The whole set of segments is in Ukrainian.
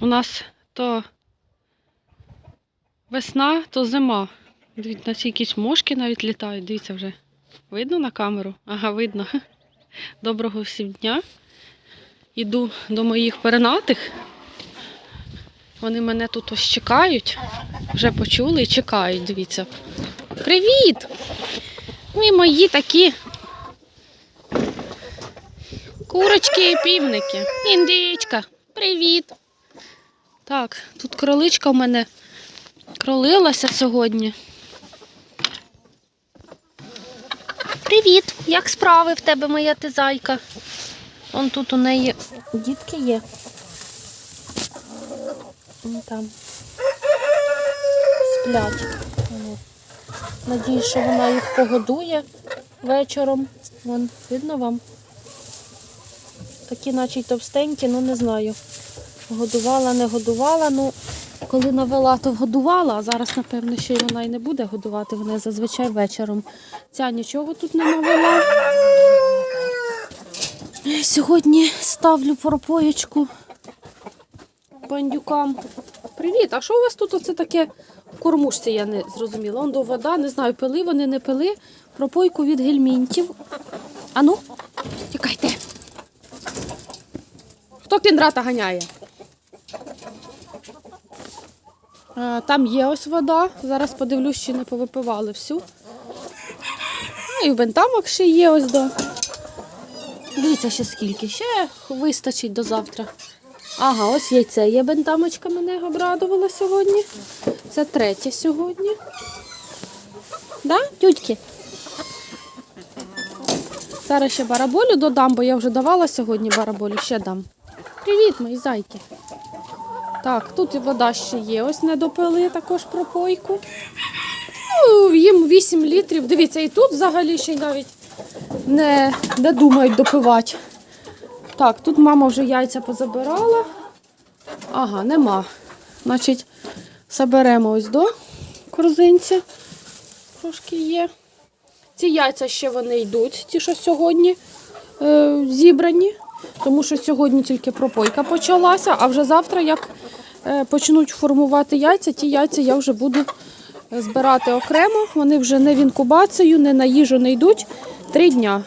У нас то весна, то зима. Дивіться, у нас якісь мошки навіть літають. Дивіться вже. Видно на камеру? Ага, видно. Доброго всім дня. Іду до моїх пернатих. Вони мене тут ось чекають. Вже почули і чекають, дивіться. Привіт! Ви мої такі курочки і півники. Індичка, привіт! Так, тут кроличка в мене кролилася сьогодні. Привіт! Як справи в тебе, моя ти зайка? Вон тут у неї дітки є. Вон там. Сплять. Надіюсь, що вона їх погодує вечором. Вон, видно вам? Такі, наче й товстенькі, ну не знаю. Годувала, не годувала. Ну, коли навела, то годувала, а зараз, напевно, ще й вона і не буде годувати. Вона зазвичай вечором. Ця нічого тут не навела. Сьогодні ставлю пропоєчку бандюкам. Привіт, а що у вас тут оце таке в кормушці, я не зрозуміла. Он до вода, не знаю, пили вони, не пили. Пропойку від гельмінтів. Ану, тікайте. Хто кіндрата ганяє? Е, Там є ось вода. Зараз подивлюсь, чи не повипивали всю. А і бентамок ще є ось до. Дивіться, ще скільки. Ще вистачить до завтра. Ага, ось яйце є бентамочка, мене обрадувала сьогодні. Це третє сьогодні. Да, тютьки? Зараз ще бараболю додам, бо я вже давала сьогодні бараболю, ще дам. Привіт, мої зайки. Так, тут вода ще є. Ось не допили також пропойку. Ну, їм 8 літрів. Дивіться, і тут взагалі ще навіть не, не думають допивати. Так, тут мама вже яйця позабирала. Ага, нема. Значить, заберемо ось до корзинці. Трошки є. Ці яйця ще вони йдуть, ті, що сьогодні е, зібрані. Тому що сьогодні тільки пропойка почалася, а вже завтра, як почнуть формувати яйця, ті яйця я вже буду е, збирати окремо. Вони вже не в інкубацію, не на їжу не йдуть. Три дня.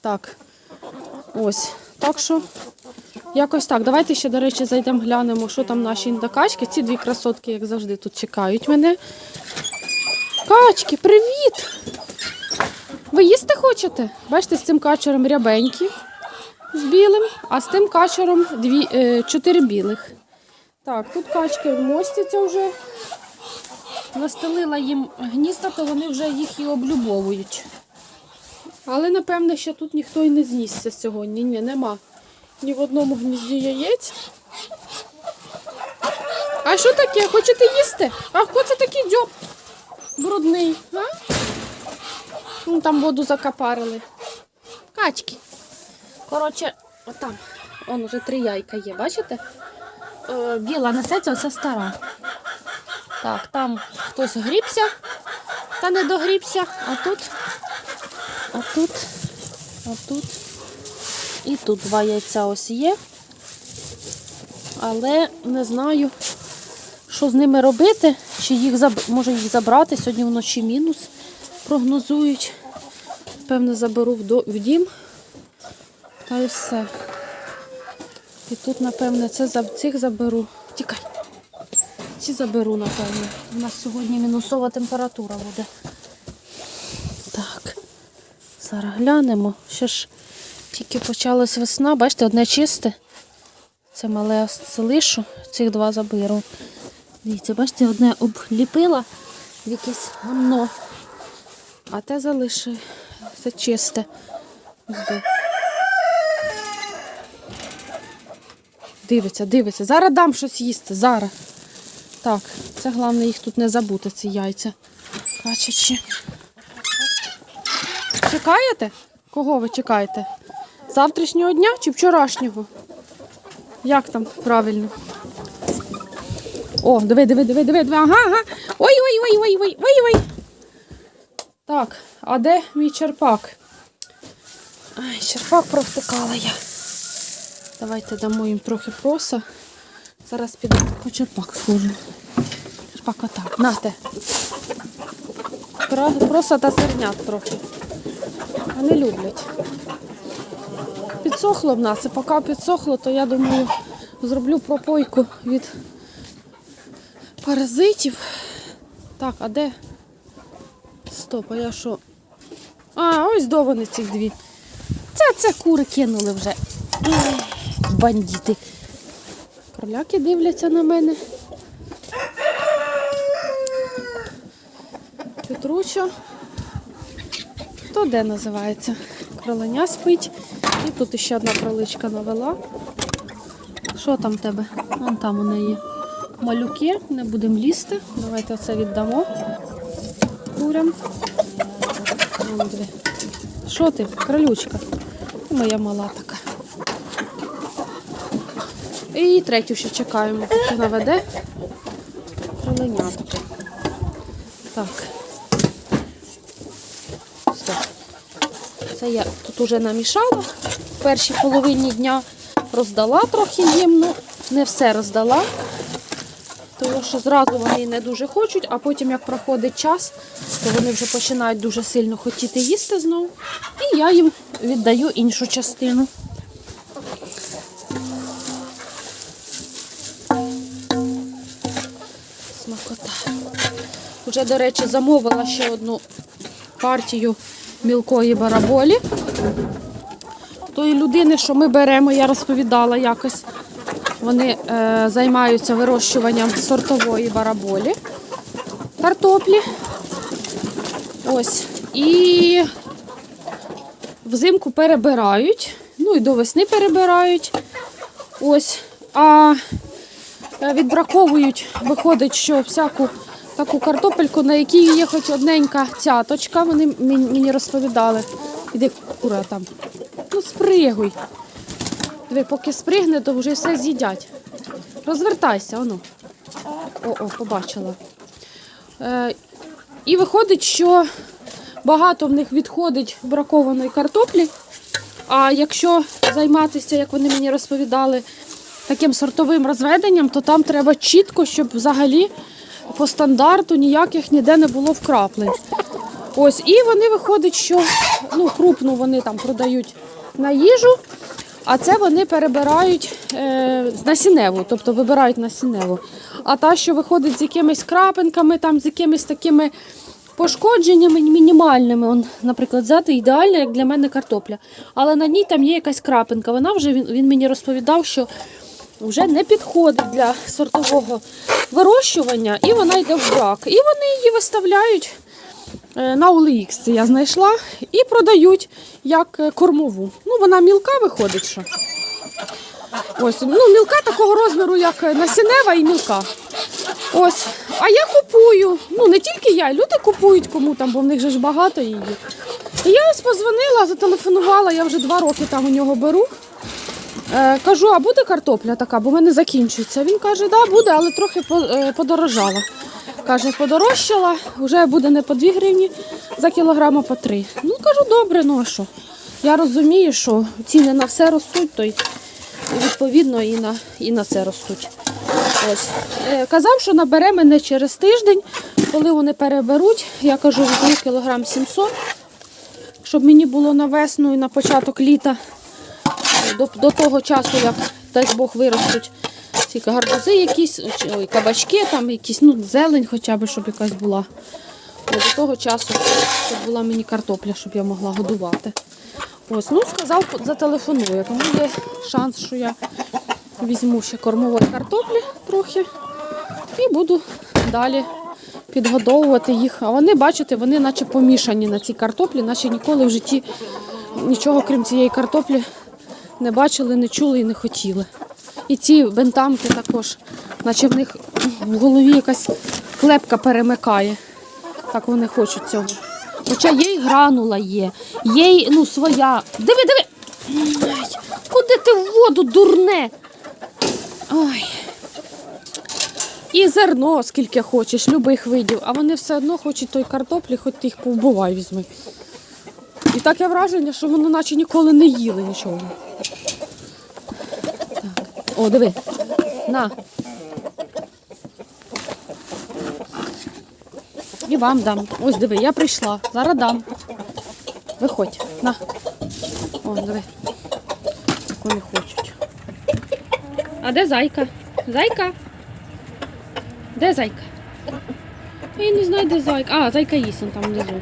Так. Ось. Так що якось так. Давайте ще, до речі, зайдемо, глянемо, що там наші індокачки. Ці дві красотки, як завжди, тут чекають мене. Качки, привіт! Ви їсти хочете? Бачите, з цим качером рябенькі з білим, а з тим качером е, чотири білих. Так, тут качки мостяться вже. Настелила їм гнізда, то вони вже їх і облюбовують. Але, напевне, ще тут ніхто і не знісся сьогодні. Ні, нема ні в одному гнізді яєць. А що таке? Хочете їсти? А хто це такий дзьоб брудний? А? Ну, там воду закапарили. Качки. Коротше, отам. Вон вже три яйка є, бачите? Е, біла несеться, оце стара. Так, там хтось грібся та не догрібся, а тут, а тут, а тут і тут два яйця ось є. Але не знаю, що з ними робити, чи їх може їх забрати. Сьогодні вночі мінус прогнозують. Певно, заберу в дім. Та й все. І тут, напевне, це цих заберу. Тікай. Ці заберу, напевне. У нас сьогодні мінусова температура буде. Так. Зараз глянемо. Ще ж тільки почалась весна. Бачите, одне чисте. Це мале залишу. Цих два заберу. Дивіться, бачите, одне обліпила в якесь гамно. А те залишив. Це чисте. Ось де. Дивиться, дивиться. Зараз дам щось їсти. Зараз. Так, це головне їх тут не забути, ці яйця. Качачі. Чекаєте? Кого ви чекаєте? Завтрашнього дня чи вчорашнього? Як там правильно? О, диви, диви, диви, диви, диви. Ага, ага. Ой, ой, ой, ой, ой, ой, ой. Так, а де мій черпак? Ай, черпак провтикала я. Давайте дамо їм трохи проса, Зараз піду по черпак схожу. Черпак отак. Нате. Про- Просто та зернят трохи. Вони люблять. Підсохло в нас, і поки підсохло, то я думаю, зроблю пропойку від паразитів. Так, а де? Стоп, а я що? А, ось до вони цих дві. Це, це кури кинули вже. Бандити. Кроляки дивляться на мене. Петручо. То де називається? Кроленя спить. І тут ще одна кроличка навела. Що там в тебе? Вон там у неї малюки, не будемо лізти. Давайте оце віддамо курям. Що ти, кролючка? Моя мала така. І третю ще чекаємо, поки наведе. Кроленятко. Так. Стоп. Це я тут уже намішала в першій половині дня. Роздала трохи їм, ну не все роздала. Тому що зразу вони не дуже хочуть, а потім, як проходить час, то вони вже починають дуже сильно хотіти їсти знову. І я їм віддаю іншу частину. Вже, до речі, замовила ще одну партію мілкої бараболі. Тої людини, що ми беремо, я розповідала якось. Вони е, займаються вирощуванням сортової бараболі, картоплі. Ось. І взимку перебирають, ну і до весни перебирають. Ось. А е, відбраковують, виходить, що всяку таку картопельку, на якій є хоч одненька цяточка. Вони мен- мені розповідали. Іди кура там. Ну, спригуй. Диви, поки спригне, то вже все з'їдять. Розвертайся, воно. О, о, побачила. Е, і виходить, що багато в них відходить бракованої картоплі. А якщо займатися, як вони мені розповідали, таким сортовим розведенням, то там треба чітко, щоб взагалі по стандарту ніяких ніде не було вкраплень. Ось, і вони виходить, що ну, крупну вони там продають на їжу, а це вони перебирають е, насінневу, тобто вибирають насінневу. А та, що виходить з якимись крапинками, там, з якимись такими пошкодженнями мінімальними, он, наприклад, взяти ідеальна, як для мене картопля. Але на ній там є якась крапинка. Вона вже він, він мені розповідав, що вже не підходить для сортового вирощування, і вона йде в брак. І вони її виставляють е, на OLX, це я знайшла, і продають як е, кормову. Ну, вона мілка виходить, що. Ось, ну, мілка такого розміру, як насінева і мілка. Ось. А я купую. Ну, не тільки я, люди купують кому там, бо в них же ж багато її. І я ось позвонила, зателефонувала, я вже два роки там у нього беру. Е, кажу, а буде картопля така, бо в мене закінчується. Він каже, да, буде, але трохи е, подорожала. Каже, подорожчала, вже буде не по 2 гривні за кілограм, а по 3. Ну, кажу, добре, ну а що? Я розумію, що ціни на все ростуть, то й відповідно і на, і на це ростуть. Ось. Е, казав, що набере мене через тиждень, коли вони переберуть. Я кажу, візьму кілограм 700, щоб мені було на весну і на початок літа до, до того часу, як дасть Бог виростуть ці гарбузи якісь, чи- ой, кабачки, там якісь, ну, зелень хоча б, щоб якась була. До того часу, щоб була мені картопля, щоб я могла годувати. Ось, ну сказав, зателефонує, тому є шанс, що я візьму ще кормової картоплі трохи і буду далі підгодовувати їх. А вони, бачите, вони наче помішані на цій картоплі, наче ніколи в житті нічого крім цієї картоплі не бачили, не чули і не хотіли. І ці бентамки також, наче в них в голові якась клепка перемикає. Так вони хочуть цього. Хоча є й гранула є, є й ну, своя. Диви, диви! Ай, куди ти в воду, дурне? Ой. І зерно, скільки хочеш, любих видів, а вони все одно хочуть той картоплі, хоч ти їх повбивай візьми. І таке враження, що вони наче ніколи не їли нічого. О, диви. На. І вам дам. Ось диви, я прийшла. Зараз дам. Виходь. На. О, диви. Як вони хочуть. А де зайка? Зайка? Де зайка? Я не знаю, де зайка. А, зайка їсть там внизу.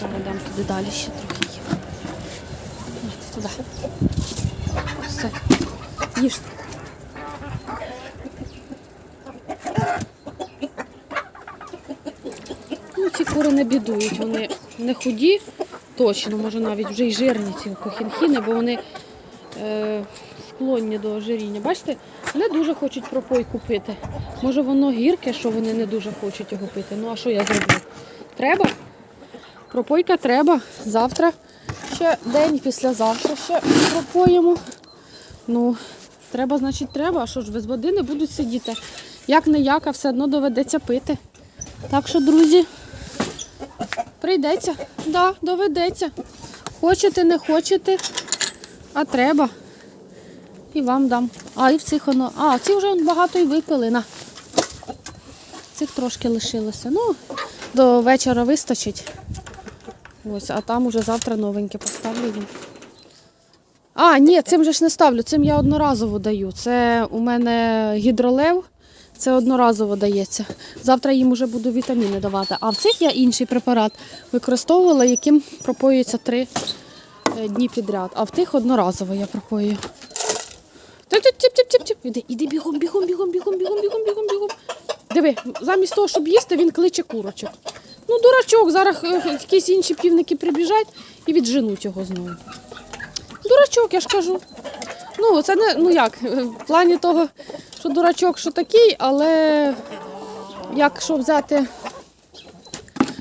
Зараз дам туди далі ще трохи Туди. Все. Їж. Ну, ці кури не бідують, вони не худі, точно, може навіть вже й жирні ці кохінхіни, бо вони е, склонні до ожиріння. Бачите, не дуже хочуть пропойку пити. Може воно гірке, що вони не дуже хочуть його пити. Ну а що я зроблю? Треба? Пропойка треба. Завтра ще день, післязавтра ще пропоїмо. Ну, треба, значить, треба. А що ж, без води не будуть сидіти. Як не як, а все одно доведеться пити. Так що, друзі, прийдеться. Да, доведеться. Хочете, не хочете, а треба. І вам дам. А, і в цих воно. А, ці вже багато і випили. На. Цих трошки лишилося. Ну, до вечора вистачить. Ось, а там уже завтра новеньке поставлю їм. А, ні, цим же ж не ставлю, цим я одноразово даю. Це у мене гідролев, це одноразово дається. Завтра їм вже буду вітаміни давати. А в цих я інший препарат використовувала, яким пропоюється три е, дні підряд. А в тих одноразово я пропоюю. Тип-тип-тип-тип-тип. Іди, іди бігом, бігом, бігом, бігом, бігом, бігом, бігом, бігом. Диви, замість того, щоб їсти, він кличе курочок. Ну, дурачок, зараз е, якісь інші півники прибіжать і відженуть його знову. Дурачок, я ж кажу. Ну, це не, ну як, в плані того, що дурачок, що такий, але якщо взяти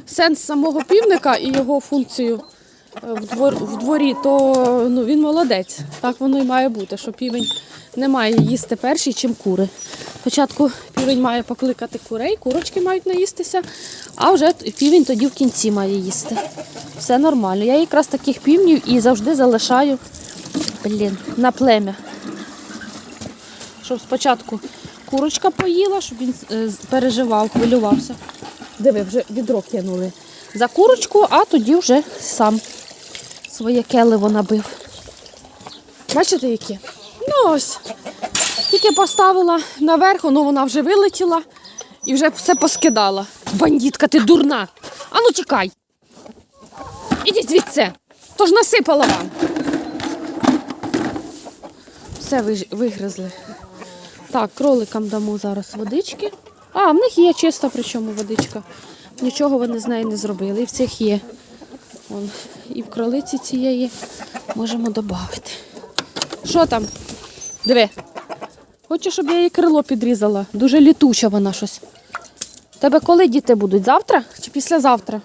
сенс самого півника і його функцію е, в, двор, в дворі, то ну, він молодець. Так воно і має бути, що півень не має їсти перший, чим кури. Спочатку півень має покликати курей, курочки мають наїстися, а вже півень тоді в кінці має їсти. Все нормально. Я якраз таких півнів і завжди залишаю блін, на плем'я. Щоб спочатку курочка поїла, щоб він е, переживав, хвилювався. Диви, вже відро кинули за курочку, а тоді вже сам своє келево набив. Бачите, які? Ну ось. Тільки поставила наверх, ну вона вже вилетіла і вже все поскидала. Бандітка, ти дурна. Ану тікай. Ідіть звідси. Тож насипала вам. Все вигризли. Так, кроликам дамо зараз водички. А, в них є чиста, причому водичка. Нічого вони з нею не зробили. І в цих є. Вон, і в кролиці цієї можемо додати. Що там? Диви. Хочу, щоб я їй крило підрізала. Дуже літуча вона щось. Тебе коли діти будуть? Завтра чи післязавтра?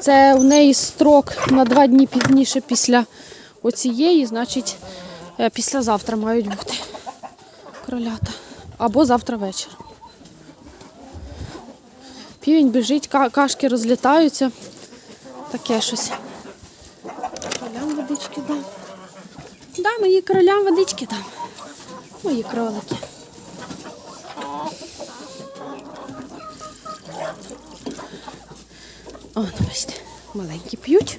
Це в неї строк на два дні пізніше після оцієї, значить, е, післязавтра мають бути кролята. Або завтра вечір. Півень біжить, кашки розлітаються. Таке щось. Кролям водички дам. Да, мої кролям водички дам. Мої кролики. О, бачите, маленькі п'ють.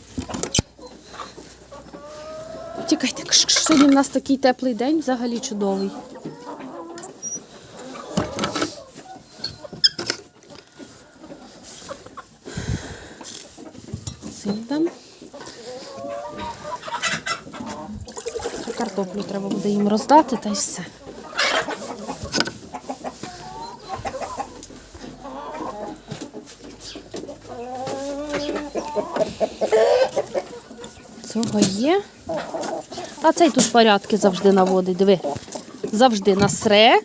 Тікайте, сьогодні в нас такий теплий день, взагалі чудовий. Цим дам. Цю Картоплю треба буде їм роздати та й все. Цього є. А цей тут порядки завжди наводить. Диви. Завжди насре.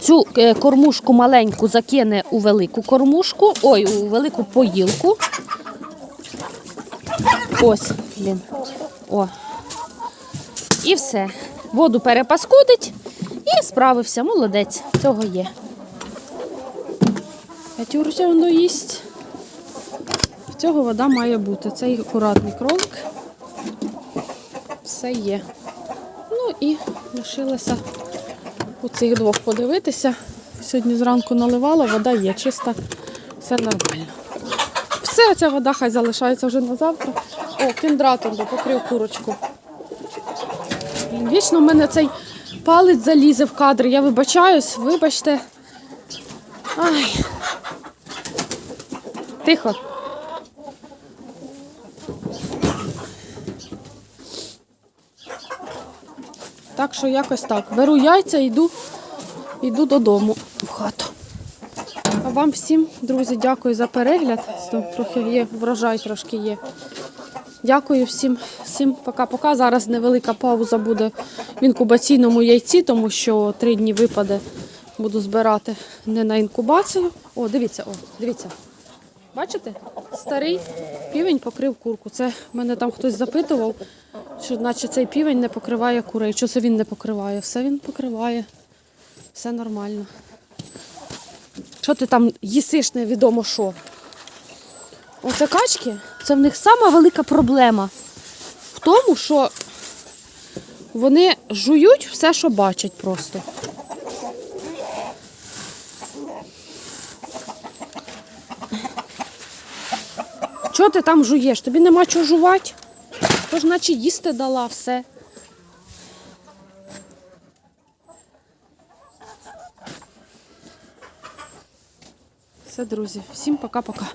Цю е, кормушку маленьку закине у велику кормушку, ой, у велику поїлку. Ось, блін. О. І все. Воду перепаскудить і справився. Молодець. Цього є. П'ятюрця воно їсть. В цього вода має бути. Цей акуратний кролик. все є. Ну і лишилося у цих двох подивитися. Сьогодні зранку наливала, вода є чиста, все нормально. Все, ця вода хай залишається вже на завтра. О, кіндратом покрив курочку. Вічно в мене цей палець залізе в кадр. Я вибачаюсь, вибачте. Ай. Тихо. Так що якось так. Беру яйця і йду, йду додому в хату. А вам всім, друзі, дякую за перегляд. Трохи є, врожай трошки є. Дякую всім, всім пока-пока. Зараз невелика пауза буде в інкубаційному яйці, тому що три дні випаде. Буду збирати не на інкубацію. О, дивіться, о, дивіться. Бачите? Старий півень покрив курку. Це мене там хтось запитував, що наче цей півень не покриває курей. Що це він не покриває? Все він покриває. Все нормально. Що ти там їсиш невідомо що? Оце качки, це в них сама велика проблема в тому, що вони жують все, що бачать просто. Чого ти там жуєш? Тобі нема чого жувати? Тож наче їсти дала все. Все, друзі, всім пока-пока.